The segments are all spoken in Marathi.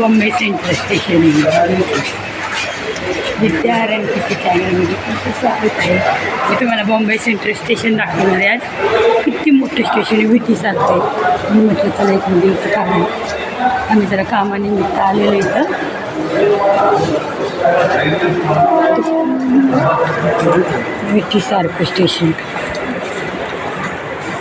बॉम्बे सेंट्रल स्टेशन विद्यारण किती चॅनलमध्ये तुमचं स्वागत आहे. मी तुम्हाला बॉम्बे सेंट्रल स्टेशन दाखवणार आहे. आज किती मोठं स्टेशन आहे भीतीसारखं आहे. मी म्हटलं चला एक म्हणजे इथं काम आहे. आम्ही जरा कामानिमित्त आलेलो इथं. भीतीसारखं स्टेशन पिक्चरची शूटिंग इथे झाली अलीकडे सगळं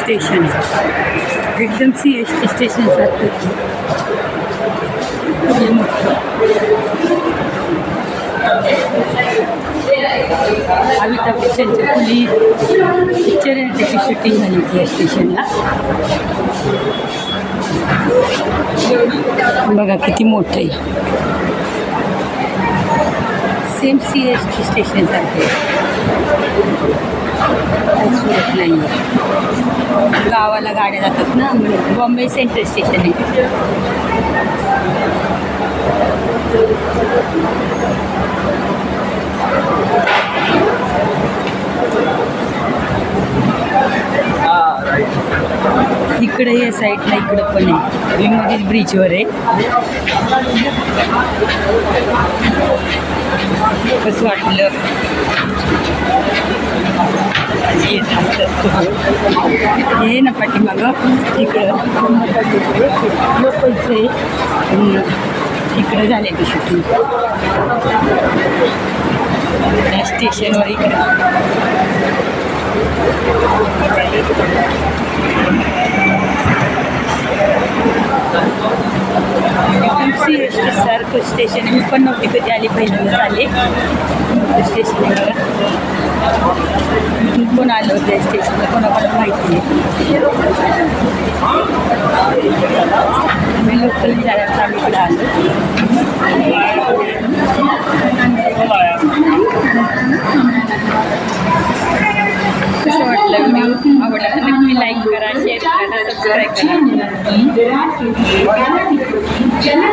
स्टेशन एकदम C S T station Amitabh बच्चनची fully picture आहे त्याची शूटिंग झाली होती या स्टेशनला बघा किती मोठं आहे. Same C S T station सारखे सुरत नाही. गावाला गाड्या जातात ना बॉम्बे सेंट्रल स्टेशन आहे. इकडे या साईडला इकडं पण आहे मी मध्येच ब्रिजवर आहे कसं वाटलं? येत असतात हे ना पाठीमागं इकडं. लोकलचं आहे इकडं झाले ते शूटिंग त्या स्टेशनवर इकडं. एकदम सी एस स्टेशन मी पण नव्हती कधी आली पहिल्यांदाच आले. स्टेशन आहे कोण आलं होतं या स्टेशनला कोणाकोणाला माहिती आहे मी लोकल विचारायचं आम्ही इकडे आलो. कसं वाटलं? व्हिडिओ आवडला. तर नक्की लाईक करा शेअर करा सबस्क्राईब करा.